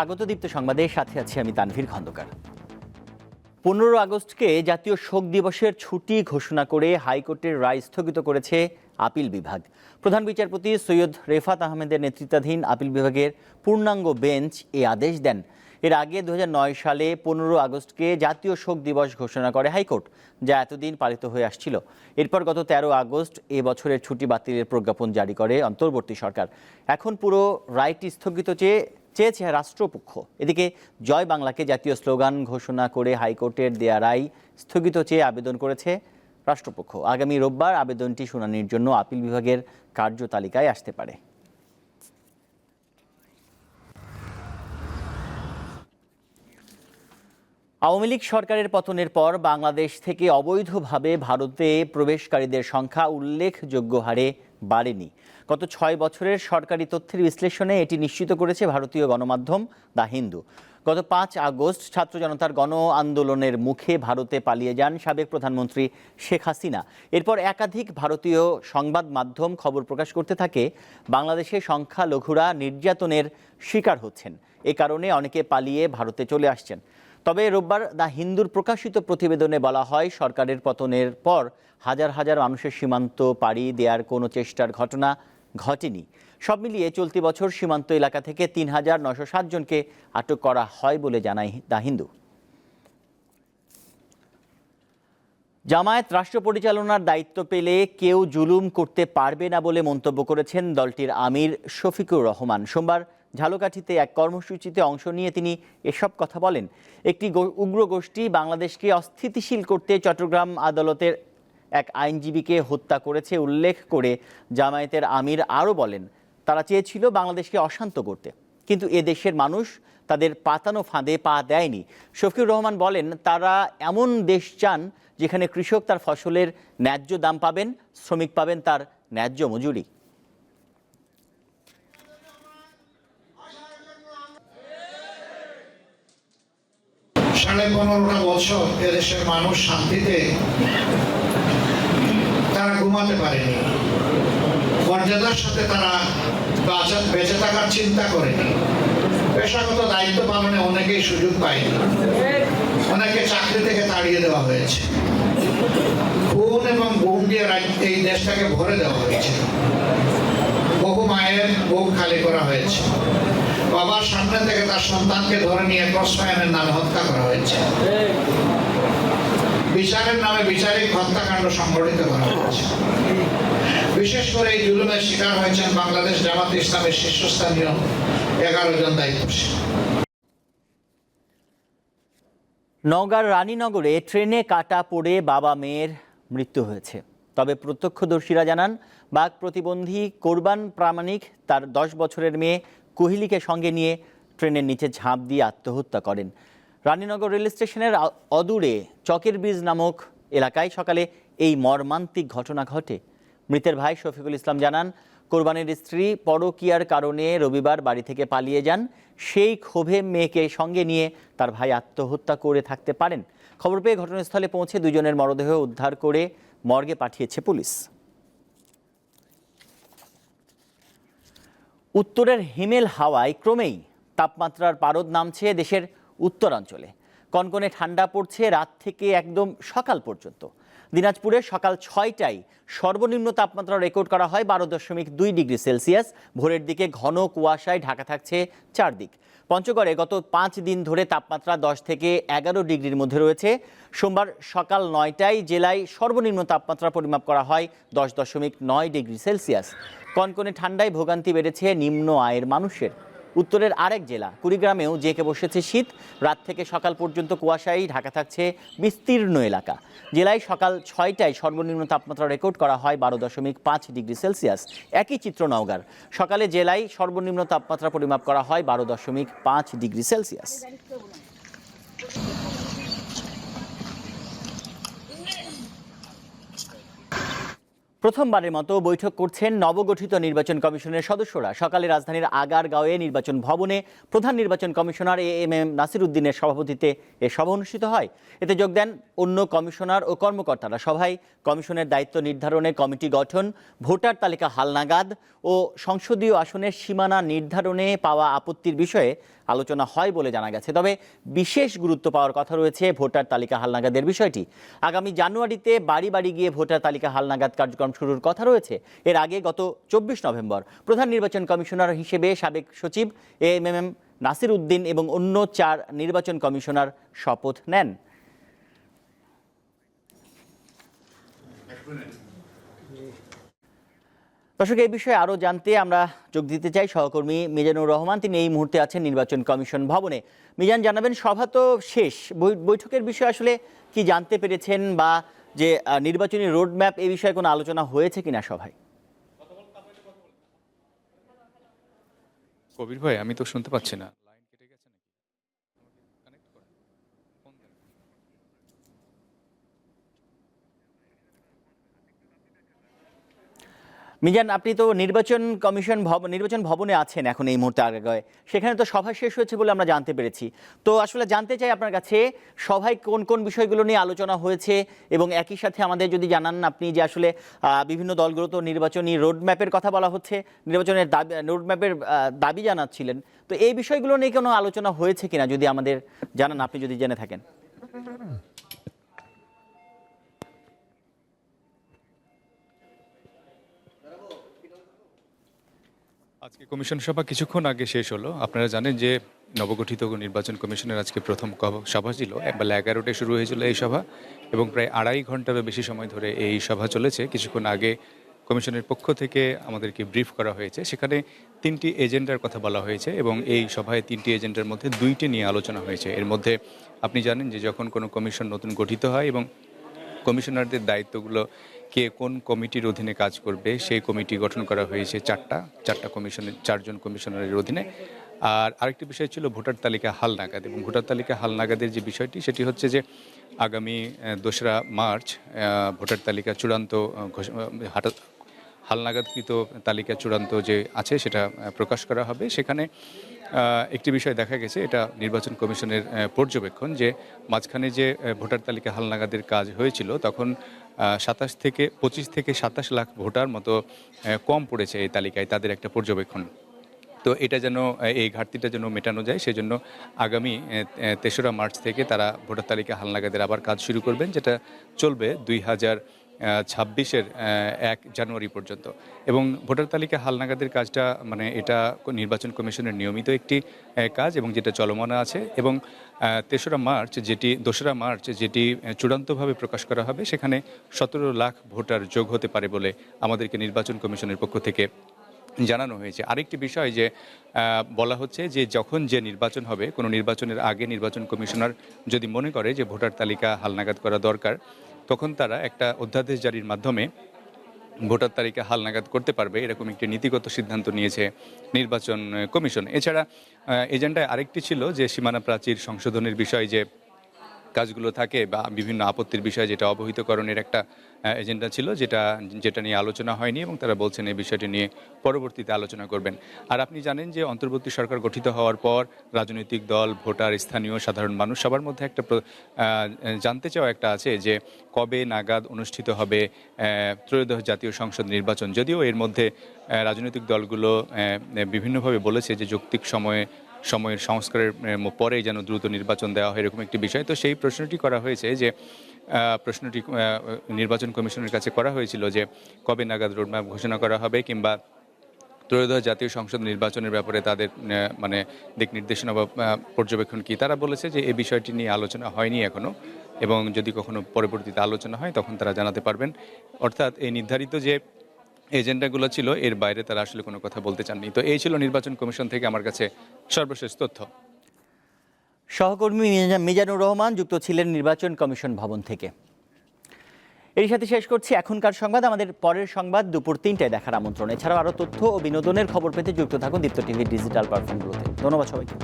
স্বাগত দীপ্ত সংবাদের সাথে আছি আমি তানভীর খন্দকার। পনেরো আগস্টকে জাতীয় শোক দিবসের ছুটি ঘোষণা করে হাইকোর্টের রায় স্থগিত করেছে আপিল বিভাগ। প্রধান বিচারপতি সৈয়দ রেফাত আহমেদের নেতৃত্বাধীন আপিল বিভাগের পূর্ণাঙ্গ বেঞ্চ এ আদেশ দেন। এর আগে দু হাজার নয় সালে পনেরো আগস্টকে জাতীয় শোক দিবস ঘোষণা করে হাইকোর্ট, যা এতদিন পালিত হয়ে আসছিল। এরপর গত তেরো আগস্ট এ বছরের ছুটি বাতিলের প্রজ্ঞাপন জারি করে অন্তর্বর্তী সরকার। এখন পুরো রায়টি স্থগিত চেয়ে চেয়েছে রাষ্ট্রপক্ষ। এদিকে জয় বাংলাকে জাতীয় স্লোগান ঘোষণা করে হাইকোর্টের দেয়া রায় স্থগিত চেয়ে আবেদন করেছে রাষ্ট্রপক্ষ। আগামী রোববার আবেদনটি শুনানির জন্য আপিল বিভাগের কার্যতালিকায় আসতে পারে। আওয়ামী লীগ সরকারের পতনের পর বাংলাদেশ থেকে অবৈধভাবে ভারতে প্রবেশকারীদের সংখ্যা উল্লেখযোগ্য হারে বাড়েনি। গত ছয় বছরের সরকারি তথ্যের বিশ্লেষণে এটি নিশ্চিত করেছে ভারতীয় গণমাধ্যম দ্য হিন্দু। গত পাঁচ আগস্ট ছাত্র জনতার গণ আন্দোলনের মুখে ভারতে পালিয়ে যান সাবেক প্রধানমন্ত্রী শেখ হাসিনা। এরপর একাধিক ভারতীয় সংবাদ মাধ্যম খবর প্রকাশ করতে থাকে, বাংলাদেশে সংখ্যালঘুরা নির্যাতনের শিকার হচ্ছেন। এ কারণে অনেকে পালিয়ে ভারতে চলে আসছেন। তবে রোববার দ্য হিন্দুর প্রকাশিত প্রতিবেদনে বলা হয়, সরকারের পতনের পর হাজার হাজার মানুষের সীমান্ত পাড়ি দেওয়ার কোনো চেষ্টার ঘটনা ঘটেনি। সব মিলিয়ে চলতি বছর সীমান্ত এলাকা থেকে তিন হাজার নশো সাত জনকে আটক করা হয় বলে জানায় দ্য হিন্দু। জামায়াত রাষ্ট্র পরিচালনার দায়িত্ব পেলে কেউ জুলুম করতে পারবে না বলে মন্তব্য করেছেন দলটির আমির শফিকুর রহমান। সোমবার ঝালকাঠিতে এক কর্মসূচিতে অংশ নিয়ে তিনি এসব কথা বলেন। একটি উগ্র গোষ্ঠী বাংলাদেশকে অস্থিতিশীল করতে চট্টগ্রাম আদালতের এক আইনজীবীকে হত্যা করেছে উল্লেখ করে জামায়াতের আমির আরও বলেন, তারা চেয়েছিল বাংলাদেশকে অশান্ত করতে। কিন্তু এ দেশের মানুষ তাদের পাতানো ফাঁদে পা দেয়নি। শফিকুর রহমান বলেন, তারা এমন দেশ চান যেখানে কৃষক তার ফসলের ন্যায্য দাম পাবেন, শ্রমিক পাবেন তার ন্যায্য মজুরি। সাড়ে পনেরোটা বছর এদেশের মানুষ শান্তিতে তারা ঘুমাতে পারেনি। মর্যাদার সাথে তারা বাঁচা- থাকার চিন্তা করেনি। পেশাগত দায়িত্ব পালনে অনেকেই সুযোগ পায়নি। অনেকে চাকরি থেকে তাড়িয়ে দেওয়া হয়েছে। খুন এবং গুম দিয়ে এই দেশটাকে ভরে দেওয়া হয়েছে। বহু মায়ের বুক খালি করা হয়েছে। বাবার সামনে থেকে তার সন্তানকে ধরে নিয়ে ক্রসফায়ারের নামে হত্যা করা হয়েছে। বিচারের নামে বিচারিক হত্যাকাণ্ড সংঘটিত করা হয়েছে। বিশেষ করে এই জুলুমের শিকার হয়েছেন বাংলাদেশ জামাত ইসলামের শীর্ষস্থানীয় এগারো জন দায়িত্বশীল। নওগাঁর রানীনগরে ট্রেনে কাটা পড়ে বাবা মেয়ের মৃত্যু হয়েছে। তবে প্রত্যক্ষদর্শীরা জানান, বাঘ প্রতিবন্ধী কোরবান প্রামাণিক তার দশ বছরের মেয়ে কোহিলিকে সঙ্গে নিয়ে ট্রেনের নিচে ঝাঁপ দিয়ে আত্মহত্যা করেন। রানীনগর রেল স্টেশনের অদূরে চকের বীজ নামক এলাকায় সকালে এই মর্মান্তিক ঘটনা ঘটে। মৃতের ভাই শফিকুল ইসলাম জানান, কোরবানির স্ত্রী পরকীয়ার কারণে রবিবার বাড়ি থেকে পালিয়ে যান। সেই ক্ষোভে মেয়েকে সঙ্গে নিয়ে তার ভাই আত্মহত্যা করে থাকতে পারেন। খবর পেয়ে ঘটনাস্থলে পৌঁছে দুজনের মরদেহ উদ্ধার করে মর্গে পাঠিয়েছে পুলিশ। উত্তরের হিমেল হাওয়ায় ক্রমেই তাপমাত্রার পারদ নামছে দেশের উত্তরাঞ্চলে। কনকনে ঠান্ডা পড়ছে রাত থেকে একদম সকাল পর্যন্ত। দিনাজপুরে সকাল ছয়টায় সর্বনিম্ন তাপমাত্রা রেকর্ড করা হয় বারো দশমিক দুই ডিগ্রি সেলসিয়াস। ভোরের দিকে ঘন কুয়াশায় ঢাকা থাকছে চারদিক। পঞ্চগড়ে গত পাঁচ দিন ধরে তাপমাত্রা দশ থেকে এগারো ডিগ্রির মধ্যে রয়েছে। সোমবার সকাল নয়টায় জেলায় সর্বনিম্ন তাপমাত্রা পরিমাপ করা হয় দশ দশমিক নয় ডিগ্রি সেলসিয়াস। কনকনে ঠান্ডায় ভোগান্তি বেড়েছে নিম্ন আয়ের মানুষের। উত্তরের আরেক জেলা, কুড়িগ্রামেও জেঁকে বসেছে শীত। রাত থেকে সকাল পর্যন্ত কুয়াশায় ঢাকা থাকছে বিস্তীর্ণ এলাকা। জেলায় সকাল ছয়টায় সর্বনিম্ন তাপমাত্রা রেকর্ড করা হয় বারো দশমিক পাঁচ ডিগ্রি সেলসিয়াস। একই চিত্র নওগাঁর। সকালে জেলায় সর্বনিম্ন তাপমাত্রা পরিমাপ করা হয় বারো দশমিক পাঁচ ডিগ্রি সেলসিয়াস। প্রথমবারের মতো বৈঠক করছেন নবগঠিত নির্বাচন কমিশনের সদস্যরা। সকালে রাজধানীর আগারগাঁওয়ে নির্বাচন ভবনে প্রধান নির্বাচন commissioner A M M Nasir উদ্দিনের সভাপতিত্বে এ সভা অনুষ্ঠিত হয়। এতে যোগ দেন অন্য কমিশনার ও কর্মকর্তারা। সভায় কমিশনের দায়িত্ব নির্ধারণে কমিটি গঠন, ভোটার তালিকা হালনাগাদ ও সংসদীয় আসনের সীমানা নির্ধারণে পাওয়া আপত্তির বিষয়ে আলোচনা হয় বলে জানা গেছে। তবে বিশেষ গুরুত্ব পাওয়ার কথা রয়েছে ভোটার তালিকা হালনাগাদের বিষয়টি। আগামী জানুয়ারিতে বাড়ি বাড়ি গিয়ে ভোটার তালিকা হালনাগাদ কার্যক্রম শুরুর কথা রয়েছে। এর আগে গত চব্বিশ নভেম্বর প্রধান নির্বাচন কমিশনার হিসেবে সাবেক সচিব M M M Nasir Uddin এবং অন্য চার নির্বাচন কমিশনার শপথ নেন। দর্শক, এই বিষয়ে আরও জানতে আমরা যোগ দিতে চাই সহকর্মী মিজানুর রহমান। তিনি এই মুহূর্তে আছেন নির্বাচন কমিশন ভবনে। মিজান, জানাবেন, সভা তো শেষ। বৈঠকের বিষয়ে আসলে কি জানতে পেরেছেন বা যে নির্বাচনী রোডম্যাপ এই বিষয়ে কোনো আলোচনা হয়েছে কিনা সভায়? কবির ভাই, আমি তো শুনতে পাচ্ছি না লাইন কেটে গেছে নাকি কানেক্ট করেন ফোন দেন মিজান, আপনি তো নির্বাচন কমিশন ভবন নির্বাচন ভবনে আছেন এখন এই মুহূর্তে আগে সেখানে তো সভা শেষ হয়েছে বলে আমরা জানতে পেরেছি। তো আসলে জানতে চাই আপনার কাছে, সভায় কোন কোন বিষয়গুলো নিয়ে আলোচনা হয়েছে এবং একই সাথে আমাদের যদি জানান আপনি যে আসলে বিভিন্ন দলগুলো তো নির্বাচনী রোডম্যাপের কথা বলা হচ্ছে, নির্বাচনের দাবি রোডম্যাপের দাবি জানাচ্ছিলেন। তো এই বিষয়গুলো নিয়ে কোনো আলোচনা হয়েছে কিনা যদি আমাদের জানান, আপনি যদি জেনে থাকেন। আজকে কমিশন সভা কিছুক্ষণ আগে শেষ হলো। আপনারা জানেন যে নবগঠিত নির্বাচন কমিশনের আজকে প্রথম সভা ছিল। বেলা এগারোটায় শুরু হয়েছিল এই সভা এবং প্রায় আড়াই ঘন্টারও বেশি সময় ধরে এই সভা চলেছে। কিছুক্ষণ আগে কমিশনের পক্ষ থেকে আমাদেরকে ব্রিফ করা হয়েছে। সেখানে তিনটি এজেন্ডার কথা বলা হয়েছে এবং এই সভায় তিনটি এজেন্ডার মধ্যে দুইটি নিয়ে আলোচনা হয়েছে। এর মধ্যে আপনি জানেন যে যখন কোনো কমিশন নতুন গঠিত হয় এবং কমিশনারদের দায়িত্বগুলো কে কোন কমিটির অধীনে কাজ করবে, সেই কমিটি গঠন করা হয়েছে চারটা চারটা কমিশনের, চারজন কমিশনারের অধীনে। আর আরেকটি বিষয় ছিল ভোটার তালিকা হালনাগাদ এবং ভোটার তালিকা হালনাগাদের যে বিষয়টি, সেটি হচ্ছে যে আগামী দোসরা মার্চ ভোটার তালিকা চূড়ান্ত হাটা হালনাগাদকৃত তালিকা চূড়ান্ত যে আছে সেটা প্রকাশ করা হবে। সেখানে একটি বিষয় দেখা গেছে, এটা নির্বাচন কমিশনের পর্যবেক্ষণ যে মাঝখানে যে ভোটার তালিকা হালনাগাদের কাজ হয়েছিল, তখন সাতাশ থেকে পঁচিশ থেকে সাতাশ লাখ ভোটার মতো কম পড়েছে এই তালিকায় তাদের একটা পর্যবেক্ষণ। তো এটা যেন এই ঘাটতিটা যেন মেটানো যায়, সেজন্য আগামী তেসরা মার্চ থেকে তারা ভোটার তালিকা হালনাগাদের আবার কাজ শুরু করবেন, যেটা চলবে দুই হাজার ছাব্বিশের এক জানুয়ারি পর্যন্ত। এবং ভোটার তালিকা হালনাগাদের কাজটা মানে এটা নির্বাচন কমিশনের নিয়মিত একটি কাজ এবং যেটা চলমান আছে এবং তেসরা মার্চ যেটি, দোসরা মার্চ যেটি চূড়ান্তভাবে প্রকাশ করা হবে, সেখানে সতেরো লাখ ভোটার যোগ হতে পারে বলে আমাদেরকে নির্বাচন কমিশনের পক্ষ থেকে জানানো হয়েছে। আরেকটি বিষয় যে বলা হচ্ছে যে, যখন যে নির্বাচন হবে, কোনো নির্বাচনের আগে নির্বাচন কমিশনার যদি মনে করে যে ভোটার তালিকা হালনাগাদ করা দরকার, তখন তারা একটা অধ্যাদেশ জারির মাধ্যমে ভোটার তালিকা হালনাগাদ করতে পারবে। এরকম একটি নীতিগত সিদ্ধান্ত নিয়েছে নির্বাচন কমিশন। এছাড়া এজেন্ডায় আরেকটি ছিল যে, সীমানা প্রাচীর সংশোধনের বিষয় যে কাজগুলো থাকে বা বিভিন্ন আপত্তির বিষয় যেটা অবহিতকরণের একটা এজেন্ডা ছিল, যেটা যেটা নিয়ে আলোচনা হয়নি এবং তারা বলছেন এই বিষয়টি নিয়ে পরবর্তীতে আলোচনা করবেন। আর আপনি জানেন যে অন্তর্বর্তী সরকার গঠিত হওয়ার পর রাজনৈতিক দল, ভোটার, স্থানীয়, সাধারণ মানুষ সবার মধ্যে একটা জানতে চাওয়া একটা আছে যে কবে নাগাদ অনুষ্ঠিত হবে ত্রয়োদশ জাতীয় সংসদ নির্বাচন। যদিও এর মধ্যে রাজনৈতিক দলগুলো বিভিন্নভাবে বলেছে যে যৌক্তিক সময়ে সময়ের সংস্কারের পরে যেন দ্রুত নির্বাচন দেওয়া হয় এরকম একটি বিষয়। তো সেই প্রশ্নটি করা হয়েছে যে প্রশ্নটি নির্বাচন কমিশনের কাছে করা হয়েছিল যে, কবে নাগাদ রোডম্যাপ ঘোষণা করা হবে কিংবা ত্রয়োদশ জাতীয় সংসদ নির্বাচনের ব্যাপারে তাদের মানে দিক নির্দেশনা বা পর্যবেক্ষণ কি? তারা বলেছে যে এই বিষয়টি নিয়ে আলোচনা হয়নি এখনও এবং যদি কখনো পরবর্তীতে আলোচনা হয় তখন তারা জানাতে পারবেন। অর্থাৎ এই নির্ধারিত যে এজেন্ডাগুলো ছিল, এর বাইরে তারা আসলে কোনো কথা বলতে চাননি। তো এই ছিল নির্বাচন কমিশন থেকে আমার কাছে সর্বশেষ তথ্য। সহকর্মী মিজানুর রহমান যুক্ত ছিলেন নির্বাচন কমিশন ভবন থেকে। এর সাথে শেষ করছি এখনকার সংবাদ। আমাদের পরের সংবাদ দুপুর তিনটায় দেখার আমন্ত্রণ। এছাড়াও আরও তথ্য ও বিনোদনের খবর পেতে যুক্ত থাকুন দীপ্ত টিভির ডিজিটাল প্ল্যাটফর্মগুলোতে। ধন্যবাদ সবাইকে।